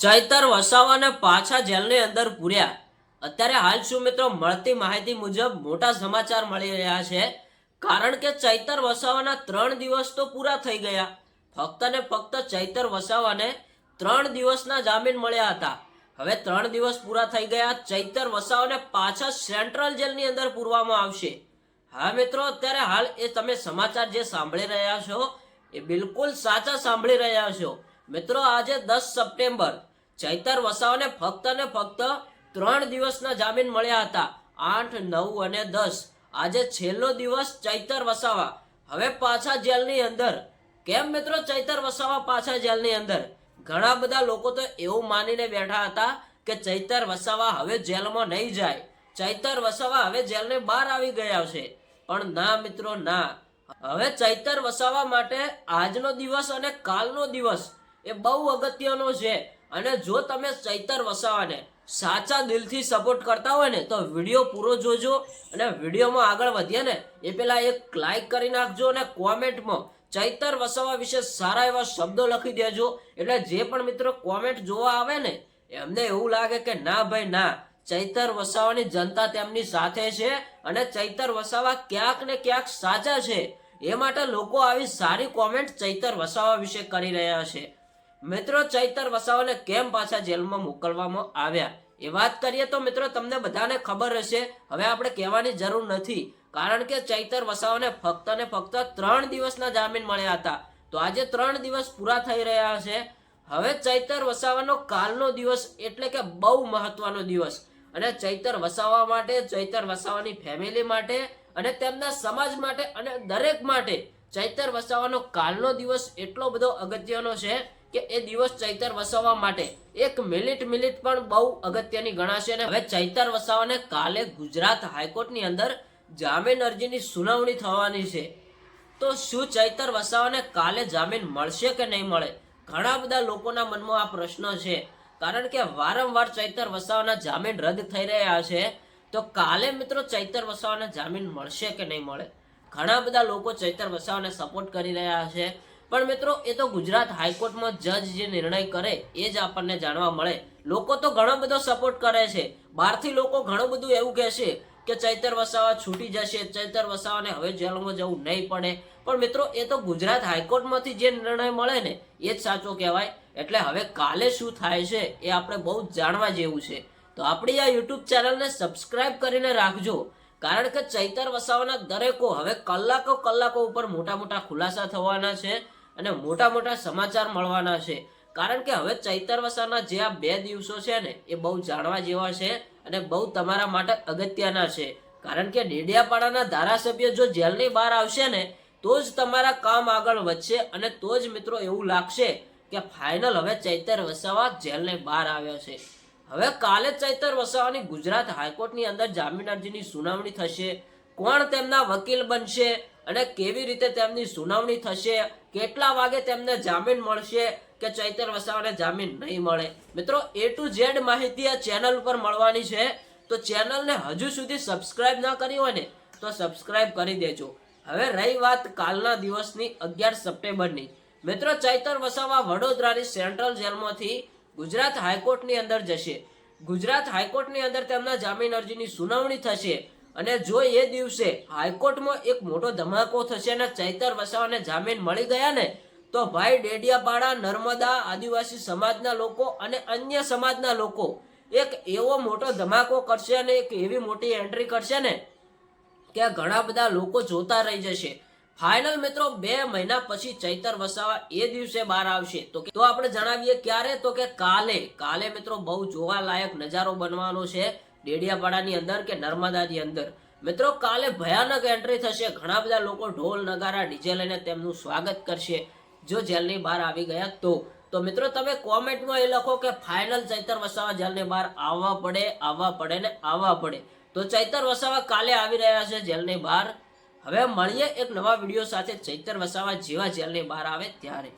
ચૈતર વસાવાને પાછા જેલની અંદર પૂર્યા. અત્યારે હાલ શું મિત્રો મળતી માહિતી મુજબ મોટા સમાચાર મળી રહ્યા છે. કારણ કે ચૈતર વસાવાના ત્રણ દિવસ તો પૂરા થઈ ગયા. ફક્ત ને ફક્ત ચૈતર વસાવાને ત્રણ દિવસના જામીન મળ્યા હતા. હવે ત્રણ દિવસ પૂરા થઈ ગયા, ચૈતર વસાવાને પાછા સેન્ટ્રલ જેલની અંદર પૂરવામાં આવશે. હા મિત્રો, અત્યારે હાલ એ તમે સમાચાર જે સાંભળી રહ્યા છો, એ બિલકુલ સાચા સાંભળી રહ્યા છો. મિત્રો, આજે દસ સપ્ટેમ્બર. ચૈતર વસાવાને ફક્ત ને ફક્ત ત્રણ દિવસના જામીન મળ્યા હતા. આઠ, નવ અને દસ. આજે છેલ્લો દિવસ ચૈતર વસાવા. હવે પાછા જેલની અંદર. કેમ મિત્રો ચૈતર વસાવા પાછા જેલની અંદર? ઘણા બધા લોકો તો એવું માનીને બેઠા હતા કે ચૈતર વસાવા હવે જેલમાં નહીં જાય. ચૈતર વસાવા હવે જેલને બહાર આવી ગયા છે. પણ ના મિત્રો, ના. હવે ચૈતર વસાવા માટે આજનો દિવસ અને કાલનો દિવસ એ બહુ અગત્યનો છે. અને જો તમે ચૈતર વસાવાને સાચા દિલથી સપોર્ટ કરતા હોય ને, તો વીડિયો પૂરો જોજો અને વિડીયોમાં આગળ વધીએ ને, એ પેલા એક લાઈક કરી નાખજો અને કોમેન્ટમાં ચૈતર વસાવા વિશે સારા એવા શબ્દો લખી દેજો. એટલે જે પણ મિત્રો કોમેન્ટ જોવા આવે ને, એમને એવું લાગે કે ના ભાઈ, ના, ચૈતર વસાવાની જનતા તેમની સાથે છે અને ચૈતર વસાવા ક્યાંક ને ક્યાંક સાચા છે. એ માટે લોકો આવી સારી કોમેન્ટ ચૈતર વસાવા વિશે કરી રહ્યા છે. મિત્રો, ચૈતર વસાવાને કેમ પાછા જેલમાં મોકલવામાં આવ્યા? એ વાત કરીએ તો મિત્રો, તમને બધાને ખબર હશે. હવે આપણે કહેવાની જરૂર નથી, કારણ કે ચૈતર વસાવાને ફક્ત ને ફક્ત ત્રણ દિવસના જામીન મળ્યા હતા. તો આજે ત્રણ દિવસ પૂરા થઈ રહ્યા છે. હવે ચૈતર વસાવાનો કાલનો દિવસ એટલે કે બહુ મહત્વનો દિવસ. અને ચૈતર વસાવા માટે, ચૈતર વસાવાની ફેમિલી માટે અને તેમના સમાજ માટે અને દરેક માટે ચૈતર વસાવાનો કાલનો દિવસ એટલો બધો અગત્યનો છે કે એ દિવસ ચૈતર વસાવા માટે. એક મિનિટ મિનિટ પણ બહુ અગત્યની ગણાશે અને હવે ચૈતર વસાવાને કાલે ગુજરાત હાઈકોર્ટની અંદર જામીન અરજીની સુનાવણી થવાની છે. તો શું ચૈતર વસાવાને કાલે જામીન મળશે કે નહીં મળે? ઘણા બધા લોકોના મનમાં આ પ્રશ્ન છે. કારણ કે વારંવાર ચૈતર વસાવાના જામીન રદ થઈ રહ્યા છે. તો કાલે મિત્રો ચૈતર વસાવાને જામીન મળશે કે નહીં મળે? ઘણા બધા લોકો ચૈતર વસાવાને સપોર્ટ કરી રહ્યા છે. પણ મિત્રો, એ તો ગુજરાત હાઈકોર્ટમાં જજ જે નિર્ણય કરે, એ જ આપણને જાણવા મળે. લોકો તો ઘણો બધો સપોર્ટ કરે છે. બહારથી લોકો ઘણું બધું એવું કહેશે કે ચૈતર વસાવા છૂટી જશે, ચૈતર વસાવાને હવે જેલમાં જવું નહીં પડે. પણ મિત્રો, એ તો ગુજરાત હાઈકોર્ટમાંથી જે નિર્ણય મળે ને, એ જ સાચો કહેવાય. એટલે હવે કાલે શું થાય છે, એ આપણે બહુ જાણવા જેવું છે. તો આપણી આ યુટ્યુબ ચેનલને સબસ્ક્રાઇબ કરીને રાખજો. કારણ કે ચૈતર વસાવાના દરેકો હવે કલાકો કલાકો ઉપર મોટા મોટા ખુલાસા થવાના છે. અને મોટા મોટા સમાચાર મળવાના છે. કારણ કે હવે ચૈતર વસાના જે આ બે દિવસો છે ને, એ બહુ જાણવા જેવા છે અને બહુ તમારા માટે અગત્યના છે. કારણ કે ડેડિયાપાડાના ધારાસભ્ય જો જેલની બહાર આવશે ને, તો જ તમારા કામ આગળ વધશે અને તો જ મિત્રો એવું લાગશે કે ફાઇનલ હવે ચૈતર વસાવા જેલને બહાર આવ્યા છે. હવે કાલે ચૈતર વસાવાની ગુજરાત હાઈકોર્ટની અંદર જામીન અરજીની સુનાવણી થશે. કોણ તેમના વકીલ બનશે અને કેવી રીતે તેમની સુનાવણી થશે કેટલા વાગે તેમને જામીન મળશે કે ચૈતર વસાવાને જામીન નહીં મળે? મિત્રો એ ટુ ઝેડ માહિતી આ ચેનલ પર મળવાની છે. તો ચેનલને હજુ સુધી સબસ્ક્રાઇબ ના કરી હોય ને, તો સબસ્ક્રાઇબ કરી દેજો. હવે રહી વાત કાલના દિવસની અગિયાર સપ્ટેમ્બરની. મિત્રો, ચૈતર વસાવા વડોદરાની સેન્ટ્રલ જેલમાંથી ગુજરાત હાઈકોર્ટની અંદર જશે. ગુજરાત હાઈકોર્ટની અંદર તેમના જામીન અરજીની સુનાવણી થશે. અને જો એ દિવસે હાઈકોર્ટમાં એક મોટો ધમાકો થશે અને ચૈતર વસાવાને જામીન મળી ગયા ને, તો ભાઈ ડેડિયાપાડા, નર્મદા, આદિવાસી સમાજના લોકો અને અન્ય સમાજના લોકો એક એવો મોટો ધમાકો કરશે અને એક એવી મોટી એન્ટ્રી કરશે ને, કે ઘણા બધા લોકો જોતા રહી જશે. ફાઇનલ મિત્રો, બે મહિના પછી ચૈતર વસાવા એ દિવસે બહાર આવશે. તો તો આપણે જણાવીએ ક્યારે? તો કે કાલે. કાલે મિત્રો બહુ જોવાલાયક નજારો બનવાનો છે. ડેડિયાપાડાની અંદર કે નર્મદાની અંદર? મિત્રો, કાલે ભયાનક એન્ટ્રી થશે. ઘણા બધા લોકો ઢોલ, નગારા, ડીજે લઈને તેમનું સ્વાગત કરશે. જો જેલની બહાર આવી ગયા તો? તો મિત્રો, તમે કોમેન્ટમાં એ લખો કે ફાઇનલ ચૈતર વસાવા જેલની બહાર આવવા પડે આવવા પડે ને આવવા પડે. તો ચૈતર વસાવા કાલે આવી રહ્યા છે જેલની બહાર. હવે મળીએ એક નવા વીડિયો સાથે ચૈતર વસાવા જેવા જેલની બહાર આવે ત્યારે.